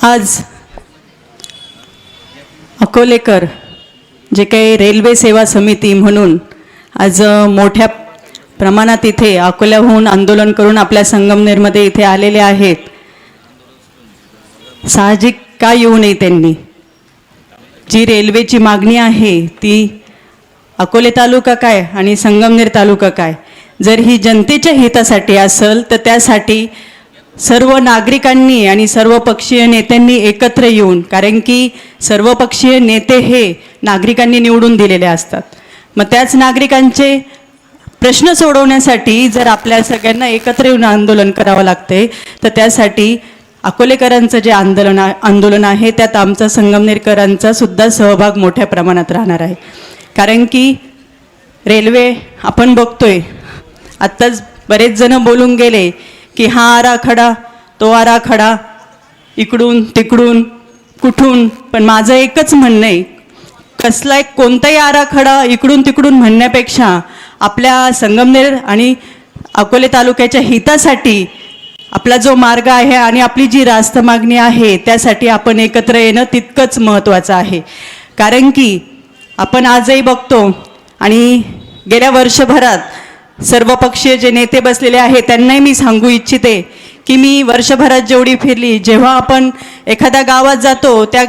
आज अकोलेकर जे काही रेल्वे सेवा समिती म्हणून आज मोठ्या प्रमाणात इथे अकोल्याहून आंदोलन करून आपल्या संगमनेरमध्ये इथे आलेले आहेत. साहजिक का येऊ नये त्यांनी? जी रेल्वेची मागणी आहे ती अकोले तालुका काय आणि संगमनेर तालुका काय? जर ही जनतेच्या हितासाठी असेल तर त्यासाठी सर्व नागरिकांनी आणि सर्व पक्षीय नेत्यांनी एकत्र येऊन कारण की सर्व पक्षीय नेते हे नागरिकांनी निवडून दिलेले असतात. मग त्याच नागरिकांचे प्रश्न सोडवण्यासाठी जर आपल्या सगळ्यांना एकत्र येऊन आंदोलन करावं लागते तर त्यासाठी अकोलेकरांचं जे आंदोलन आंदोलन आहे त्यात आमचा संगमनेरकरांचा सुद्धा सहभाग मोठ्या प्रमाणात राहणार आहे. कारण की रेल्वे आपण बघतोय आत्ताच बरेच जण बोलून गेले की हा आराखडा तो आराखडा इकडून तिकडून कुठून? पण माझं एकच म्हणणं आहे कसला एक कोणताही आराखडा इकडून तिकडून म्हणण्यापेक्षा आपल्या संगमनेर आणि अकोले तालुक्याच्या हितासाठी आपला जो मार्ग आहे आणि आपली जी रास्त मागणी आहे त्यासाठी आपण एकत्र येणं तितकंच महत्त्वाचं आहे. कारण की आपण आजही बघतो आणि गेल्या वर्षभरात सर्वपक्षीय जे नेते बसलेले आहेत त्यांनाही मी सांगू इच्छिते की मी वर्षभरात जेवढी फिरली जेव्हा आपण एखाद्या गावात जातो त्या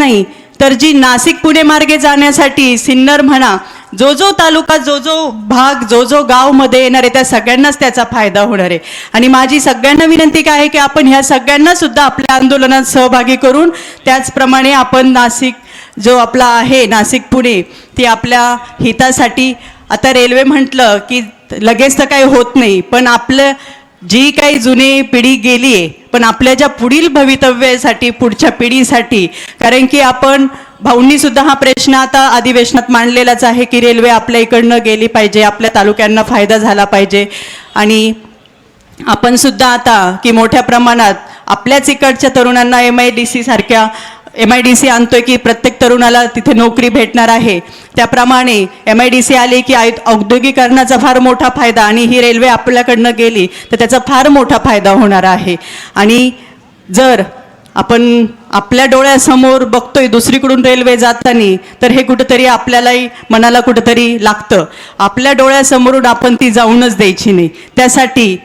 नाही. तर जी नाशिक पुणे मार्गे जाण्यासाठी सिन्नर म्हणा जो जो तालुका जो जो भाग जो जो गावमध्ये येणार आहे त्या सगळ्यांनाच त्याचा फायदा होणार आहे. आणि माझी सगळ्यांना विनंती काय आहे की आपण ह्या सगळ्यांना सुद्धा आपल्या आंदोलनात सहभागी करून त्याचप्रमाणे आपण नाशिक जो आपला आहे नाशिक पुणे ती आपल्या हितासाठी आता रेल्वे म्हटलं की लगेच तर काही होत नाही पण आपलं जी काही जुनी पिढी गेली आहे पण आपल्या ज्या पुढील भवितव्यासाठी पुढच्या पिढीसाठी कारण की आपण भाऊंनी सुद्धा हा प्रश्न आता अधिवेशनात मांडलेलाच आहे की रेल्वे आपल्या इकडनं गेली पाहिजे आपल्या तालुक्यांना फायदा झाला पाहिजे. आणि आपण सुद्धा आता की मोठ्या प्रमाणात आपल्याच इकडच्या तरुणांना एम आय डी सी सारख्या एम आय डी सी आणतोय की प्रत्येक तरुणाला तिथे नोकरी भेटणार आहे. त्याप्रमाणे एम आय डी सी आली की औद्योगिकरणाचा फार मोठा फायदा आणि ही रेल्वे आपल्याकडनं गेली तर त्याचा फार मोठा फायदा होणार आहे. आणि जर आपण आपल्या डोळ्यासमोर बघतोय दुसरीकडून रेल्वे जाताना तर हे कुठंतरी आपल्यालाही मनाला कुठंतरी लागतं. आपल्या डोळ्यासमोरून आपण ती जाऊनच द्यायची नाही. त्यासाठी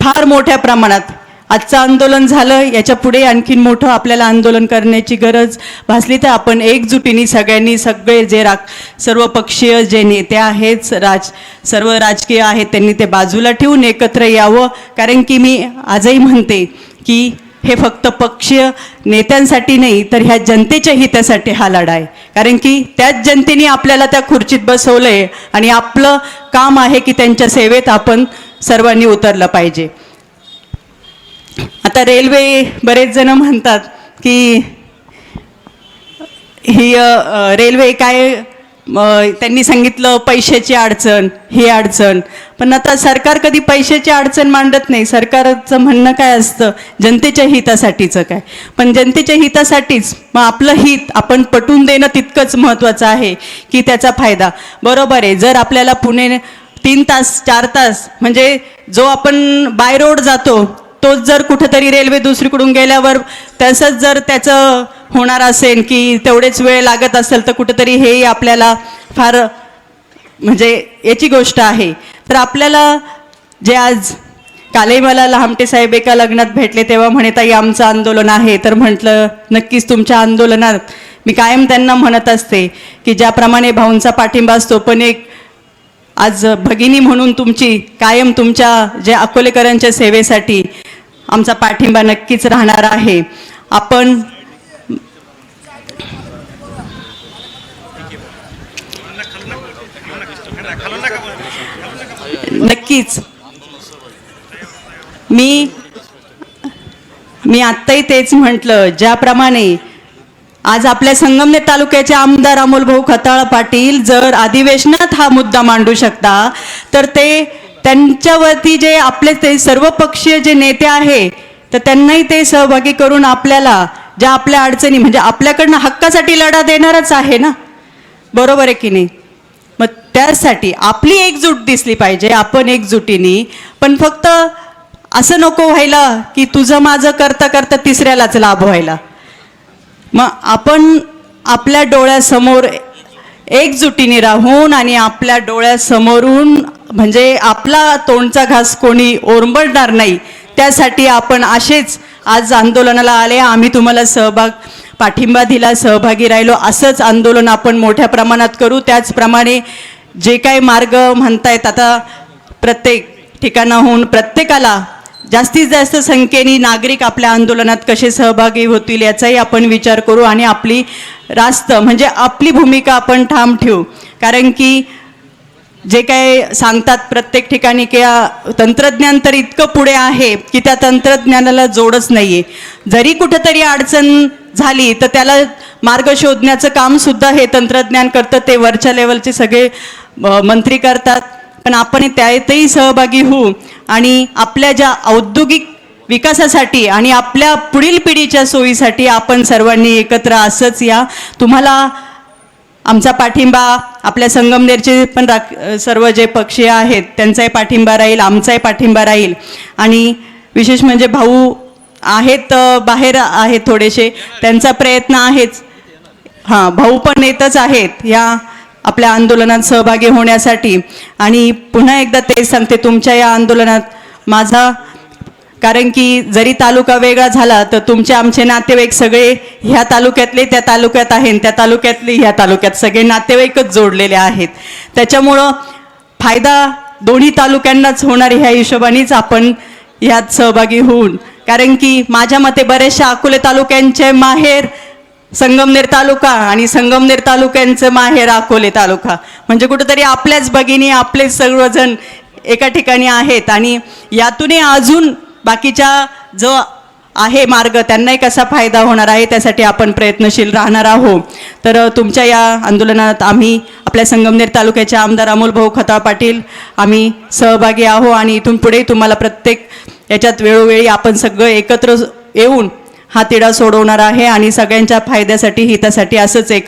फार मोठ्या प्रमाणात आजचं आंदोलन झालं याच्यापुढे आणखीन मोठं आपल्याला आंदोलन करण्याची गरज भासली. तर आपण एकजुटीने सगळ्यांनी सगळे जे रा सर्व पक्षीय जे नेते आहेत राज सर्व राजकीय आहेत त्यांनी ते बाजूला ठेवून एकत्र यावं. कारण की मी आजही म्हणते की हे फक्त पक्षीय नेत्यांसाठी नाही तर ह्या जनतेच्या हितासाठी हा लढा आहे. कारण की त्याच जनतेने आपल्याला त्या खुर्चीत बसवलं आहे आणि आपलं काम आहे की त्यांच्या सेवेत आपण सर्वांनी उतरलं पाहिजे. आता रेल्वे बरेच जण म्हणतात की ही रेल्वे काय त्यांनी सांगितलं पैशाची अडचण ही अडचण. पण आता सरकार कधी पैशाची अडचण मांडत नाही. सरकारचं म्हणणं काय असतं? जनतेच्या हितासाठीचं काय? पण जनतेच्या हितासाठीच मग आपलं हित आपण पटवून देणं तितकंच महत्त्वाचं आहे की त्याचा फायदा. बरोबर आहे. जर आपल्याला पुणे तीन तास चार तास म्हणजे जो आपण बाय रोड जातो तोच जर कुठेतरी रेल्वे दुसरीकडून गेल्यावर तसंच जर त्याचं होणार असेल की तेवढेच वेळ लागत असेल तर कुठेतरी हेही आपल्याला फार म्हणजे याची गोष्ट आहे. तर आपल्याला जे आज कालही मला लहामटे साहेब एका लग्नात भेटले तेव्हा म्हणे आमचं आंदोलन आहे. तर म्हटलं नक्कीच तुमच्या आंदोलनात मी कायम त्यांना म्हणत असते की ज्याप्रमाणे भाऊंचा पाठिंबा असतो पण एक आज भगिनी म्हणून तुमची कायम तुमच्या जे अकोलेकरांच्या सेवेसाठी आमचा पाठिंबा नक्कीच राहणार आहे. आपण नक्कीच. मी मी आत्ताही तेच म्हटलं ज्याप्रमाणे आज आपल्या संगमनेर तालुक्याचे आमदार अमोल भाऊ खताळ पाटील जर अधिवेशनात हा मुद्दा मांडू शकता तर ते त्यांच्यावरती जे आपले ते सर्व पक्षीय जे नेते आहे तर त्यांनाही ते सहभागी करून आपल्याला ज्या आपल्या अडचणी म्हणजे आपल्याकडनं हक्कासाठी लढा देणारच आहे ना? बरोबर आहे की नाही? मग त्यासाठी आपली एकजूट दिसली पाहिजे आपण एकजुटीने. पण फक्त असं नको व्हायला की तुझं माझं करता करता तिसऱ्यालाच लाभ व्हायला. मग आपण आपल्या डोळ्यासमोर एकजुटीने राहून आणि आपल्या डोळ्यासमोरून म्हणजे आपला तोंडचा घास कोणी ओरंबडणार नाही त्यासाठी आपण असेच आज आंदोलनाला आले आम्ही तुम्हाला सहभाग पाठिंबा दिला सहभागी राहिलो असंच आंदोलन आपण मोठ्या प्रमाणात करू. त्याचप्रमाणे जे काही मार्ग म्हणतायत आता प्रत्येक ठिकाणाहून प्रत्येकाला जास्तीत जास्त संख्येने नागरिक आपल्या आंदोलनात कसे सहभागी होतील याचाही आपण विचार करू आणि आपली रास्त म्हणजे आपली भूमिका आपण ठाम ठेवू. कारण की जे काय सांगतात प्रत्येक ठिकाणी की तंत्रज्ञान तर इतकं पुढे आहे की त्या तंत्रज्ञानाला जोडच नाहीये. जरी कुठेतरी अडचण झाली तर त्याला मार्ग शोधण्याचं काम सुद्धा हे तंत्रज्ञान करतं. ते वरच्या लेवलचे सगळे मंत्री करतात. पण आपण त्यातही सहभागी होऊ आणि आपल्या ज्या औद्योगिक विकासासाठी आणि आपल्या पुढील पिढीच्या सोयीसाठी आपण सर्वांनी एकत्र असंच या. तुम्हाला आमचा पाठिंबा आपल्या संगमनेरचे पण राख सर्व जे पक्षी आहेत त्यांचाही पाठिंबा राहील आमचाही पाठिंबा राहील. आणि विशेष म्हणजे भाऊ आहेत बाहेर आहेत थोडेसे त्यांचा प्रयत्न आहेच. हां भाऊ पण येतच आहेत या आपल्या आंदोलनात सहभागी होण्यासाठी. आणि पुन्हा एकदा तेच सांगते तुमच्या या आंदोलनात माझा कारण की जरी तालुका वेगळा झाला तर तुमचे आमचे नातेवाईक सगळे ह्या तालुक्यातले त्या तालुक्यात आहेत त्या तालुक्यातले ह्या तालुक्यात सगळे नातेवाईकच जोडलेले आहेत. त्याच्यामुळं फायदा दोन्ही तालुक्यांनाच होणार ह्या हिशोबानेच आपण ह्यात सहभागी होऊन. कारण की माझ्या मते बऱ्याचशा अकोले तालुक्यांचे माहेर संगमनेर तालुका आणि संगमनेर तालुक्यांचं माहेर अकोले तालुका. म्हणजे कुठंतरी आपल्याच भगिनी आपलेच सर्वजण एका ठिकाणी आहेत आणि यातूनही अजून बाकीच्या जो आहे मार्ग त्यांनाही कसा फायदा होणार आहे त्यासाठी आपण प्रयत्नशील राहणार आहोत. तर तुमच्या या आंदोलनात आम्ही आपल्या संगमनेर तालुक्याचे आमदार अमोल भाऊ खताळ पाटील आम्ही सहभागी आहो आणि इथून पुढे तुम्हाला प्रत्येक याच्यात वेळोवेळी आपण सगळं एकत्र येऊन हा तिढा सोडवणार आहे आणि सगळ्यांच्या फायद्यासाठी हितासाठी असंच एक